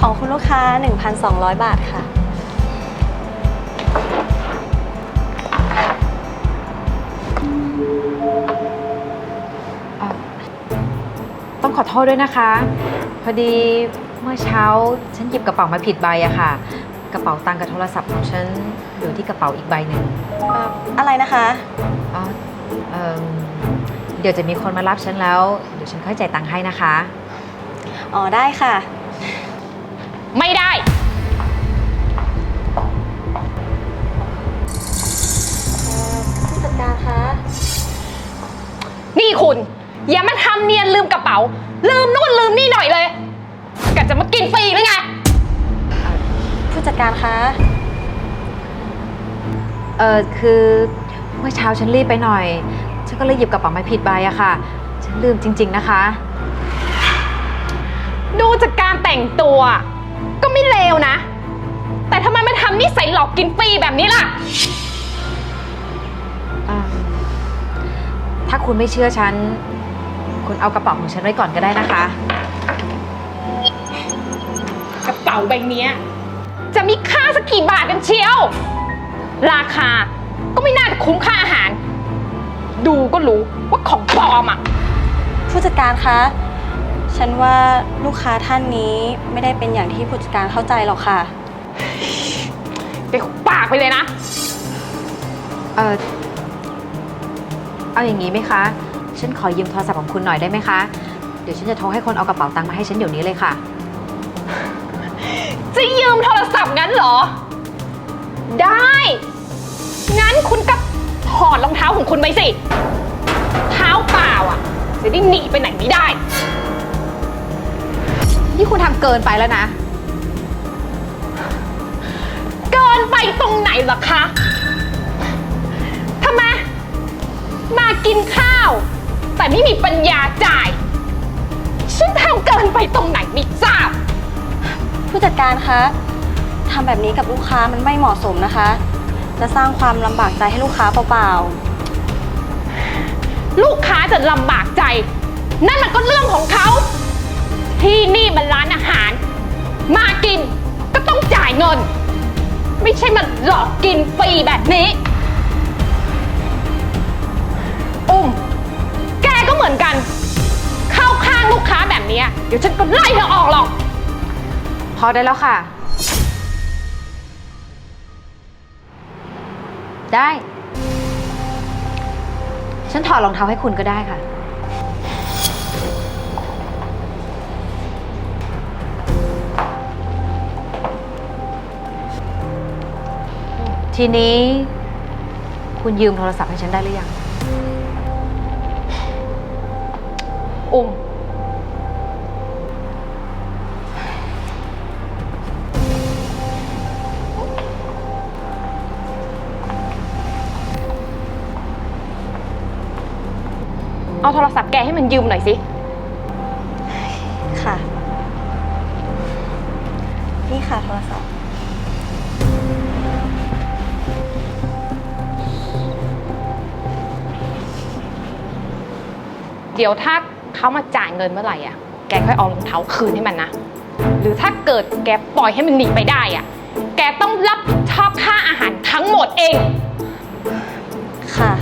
ของคุณลูกค้า 1,200 บาทค่ะ ต้องขอโทษด้วยนะคะ พอดีเมื่อเช้าฉันหยิบกระเป๋ามาผิดใบอะค่ะ กระเป๋าตังค์กับโทรศัพท์ของฉันอยู่ที่กระเป๋าอีกใบหนึ่งเอ่ออะไรนะคะ อ๋อเอิ่มเดี๋ยวจะมีคนมารับฉันแล้ว เดี๋ยวฉันค่อยจ่ายตังค์ให้นะคะ อ๋อได้ค่ะ ไม่ได้ ผู้จัดการคะ นี่คุณ อย่ามาทำเนียนลืมกระเป๋า ลืมนู่นลืมนี่หน่อยเลยกะจะมากินฟรีหรือไง ผู้จัดการคะ เออคือเมื่อเช้าฉันรีบไปหน่อย ฉันก็เลยหยิบกระเป๋ามาผิดใบอะค่ะ ฉันลืมจริง ๆนะคะ ดูจากการแต่งตัวก็ ไม่เลวนะ แต่ทำไมมาทำนิสัยหลอกกินฟรีแบบนี้ล่ะ อ่าถ้าคุณไม่เชื่อฉัน คุณเอากระเป๋าของฉันไว้ก่อนก็ได้นะคะ กระเป๋าใบเนี้ย จะมีค่าสักกี่บาทกันเชียว ราคาก็ไม่น่าจะคุ้มค่าอาหาร ดูก็รู้ว่าของปลอมอะ ผู้จัดการคะ ฉันว่าลูกค้าท่านนี้ไม่ได้เป็นอย่างที่ผู้จัดการเข้าใจหรอกค่ะ ไปหุบปากไปเลยนะ เออเอาอย่างนี้ไหมคะ ฉันขอยืมโทรศัพท์ของคุณหน่อยได้ไหมคะ เดี๋ยวฉันจะโทรให้คนเอากระเป๋าตังค์มาให้ฉันเดี๋ยวนี้เลยค่ะ จะยืมโทรศัพท์งั้นเหรอ ได้ งั้นคุณก็ถอดรองเท้าของคุณไปสิ เท้าเปล่าอะ จะได้หนีไปไหนไม่ได้ นี่คุณทำเกินไปแล้วนะ เกินไปตรงไหนล่ะคะทำไม มากินข้าว แต่ไม่มีปัญญาจ่าย ฉันทำเกินไปตรงไหนไม่ทราบ ผู้จัดการคะทำแบบนี้กับลูกค้ามันไม่เหมาะสมนะคะ จะสร้างความลำบากใจให้ลูกค้าเปล่าลูกค้าจะลำบากใจ นั่นมันก็เรื่องของเขา ที่นี่มันร้านอาหาร มากินก็ต้องจ่ายเงิน ไม่ใช่มาหลอกกินฟรีแบบนี้ อุ้ม แกก็เหมือนกัน เข้าข้างลูกค้าแบบนี้เดี๋ยวฉันก็ไล่เธอออกหรอก พอได้แล้วค่ะ ได้ ฉันถอดรองเท้าให้คุณก็ได้ค่ะ ทีนี้ คุณยืมโทรศัพท์ให้ฉันได้หรือยัง อุ้ม เอาโทรศัพท์แกให้มันยืมหน่อยสิๆค่ะ นี่ค่ะโทรศัพท์ เดี๋ยวถ้าเขามาจ่ายเงินเมื่อไหร่อะ แกค่อยเอารองเท้าคืนให้มันนะ หรือถ้าเกิดแกปล่อยให้มันหนีไปได้อะ แกต้องรับผิดชอบค่าอาหารทั้งหมดเอง ค่ะ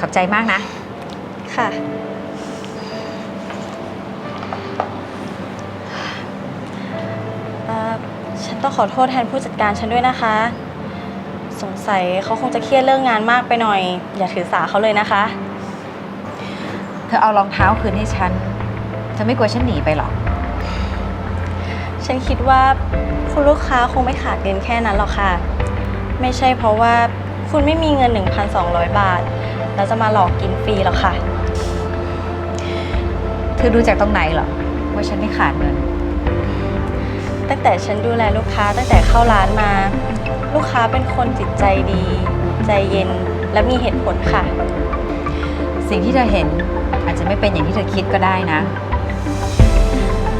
ขอบใจมากนะ ค่ะ ฉันต้องขอโทษแทนผู้จัดการฉันด้วยนะคะ สงสัยเขาคงจะเครียดเรื่องงานมากไปหน่อย อย่าถือสาเขาเลยนะคะ เธอเอารองเท้าคืนให้ฉัน เธอไม่กลัวฉันหนีไปหรอก ฉันคิดว่าคุณลูกค้าคงไม่ขาดเงินแค่นั้นหรอกค่ะ ไม่ใช่เพราะว่าคุณไม่มีเงิน 1,200 บาท แล้วจะมาหลอกกินฟรีหรอกค่ะ เธอดูจากตรงไหนเหรอว่าฉันไม่ขาดเงิน ตั้งแต่ฉันดูแลลูกค้าตั้งแต่เข้าร้านมา ลูกค้าเป็นคนจิตใจดี ใจเย็นและมีเหตุผลค่ะ สิ่งที่เธอเห็นอาจจะไม่เป็นอย่างที่เธอคิดก็ได้นะ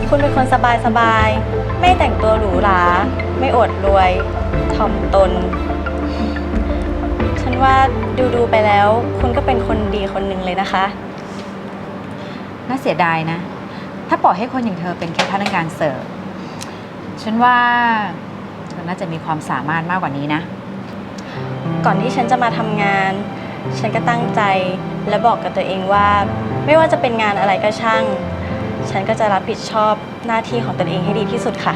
คุณเป็นคนสบายๆไม่แต่งตัวหรูหรา ไม่อวดรวยแถ่อมตน ฉันว่าดูดูๆไปแล้ว คุณก็เป็นคนดีคนหนึ่งเลยนะคะ น่าเสียดายนะ ถ้าปล่อยให้คนอย่างเธอเป็นแค่พนักงานเสิร์ฟ ฉันว่าเธอน่าจะมีความสามารถมากกว่านี้นะ ก่อนที่ฉันจะมาทำงาน ฉันก็ตั้งใจและบอกกับตัวเองว่า ไม่ว่าจะเป็นงานอะไรก็ช่าง ฉันก็จะรับผิดชอบหน้าที่ของตนเองให้ดีที่สุดค่ะ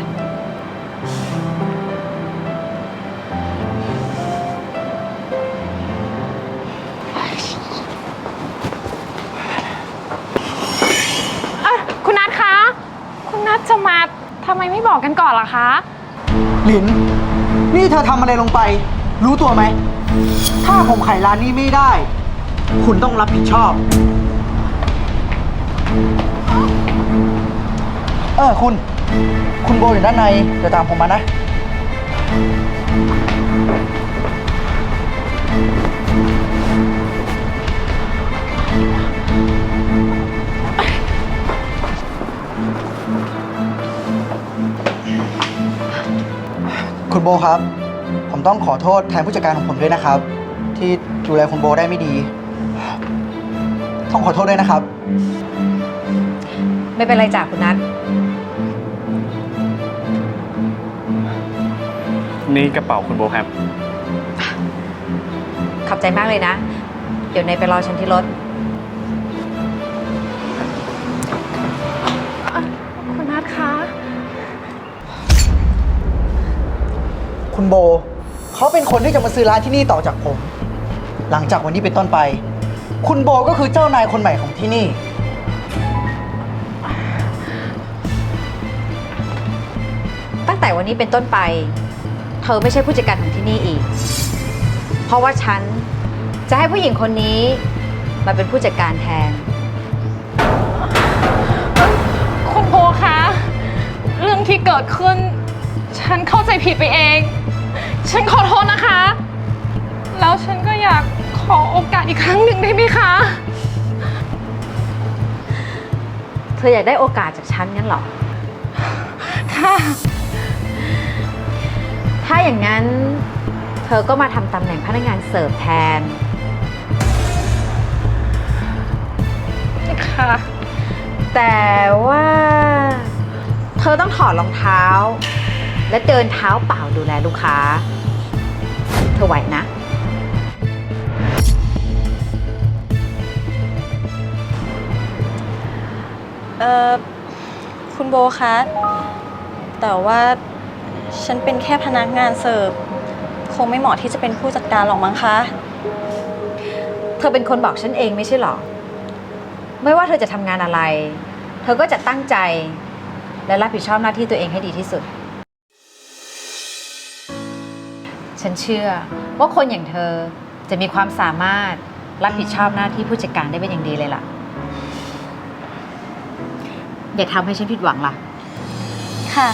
เอ้ยคุณนัทคะ คุณนัทจะมา ทำไมไม่บอกกันก่อนล่ะคะ หลิน นี่เธอทำอะไรลงไป รู้ตัวไหม ถ้าผมขายร้านนี้ไม่ได้ คุณต้องรับผิดชอบ เออคุณ คุณโบอยู่ด้านใน เดี๋ยวตามผมมานะ โบครับ ผมต้องขอโทษแทนผู้จัดการของผมด้วยนะครับ ที่ดูแลคุณโบได้ไม่ดี ต้องขอโทษด้วยนะครับ ไม่เป็นไรจากคุณนัทนี่กระเป๋าคุณโบครับ ขอบใจมากเลยนะ เดี๋ยวเนยไปรอฉันที่รถ คุณโบ เขาเป็นคนที่จะมาซื้อร้านที่นี่ต่อจากผม หลังจากวันนี้เป็นต้นไป คุณโบก็คือเจ้านายคนใหม่ของที่นี่ ตั้งแต่วันนี้เป็นต้นไป เธอไม่ใช่ผู้จัดการของที่นี่อีก เพราะว่าฉันจะให้ผู้หญิงคนนี้มาเป็นผู้จัดการแทน คุณโบคะ เรื่องที่เกิดขึ้น ฉันเข้าใจผิดไปเอง ฉันขอโทษนะคะ แล้วฉันก็อยากขอโอกาสอีกครั้งหนึ่งได้ไหมคะ เธออยากได้โอกาสจากฉันงั้นเหรอ ค่ะ ถ้าอย่างนั้น เธอก็มาทำตำแหน่งพนักงานเสิร์ฟแทน ค่ะ แต่ว่า เธอต้องถอดรองเท้า และเดินเท้าเปล่าดูแลลูกค้า เธอไหวนะ เออคุณโบคะ แต่ว่าฉันเป็นแค่พนักงานเสิร์ฟ คงไม่เหมาะที่จะเป็นผู้จัดการหรอกมั้งคะ เธอเป็นคนบอกฉันเองไม่ใช่เหรอ ไม่ว่าเธอจะทำงานอะไร เธอก็จะตั้งใจ และรับผิดชอบหน้าที่ตัวเองให้ดีที่สุด ฉันเชื่อว่าคนอย่างเธอจะมีความสามารถรับผิดชอบหน้าที่ผู้จัดการได้เป็นอย่างดีเลยล่ะ อย่าทำให้ฉันผิดหวังล่ะ ค่ะ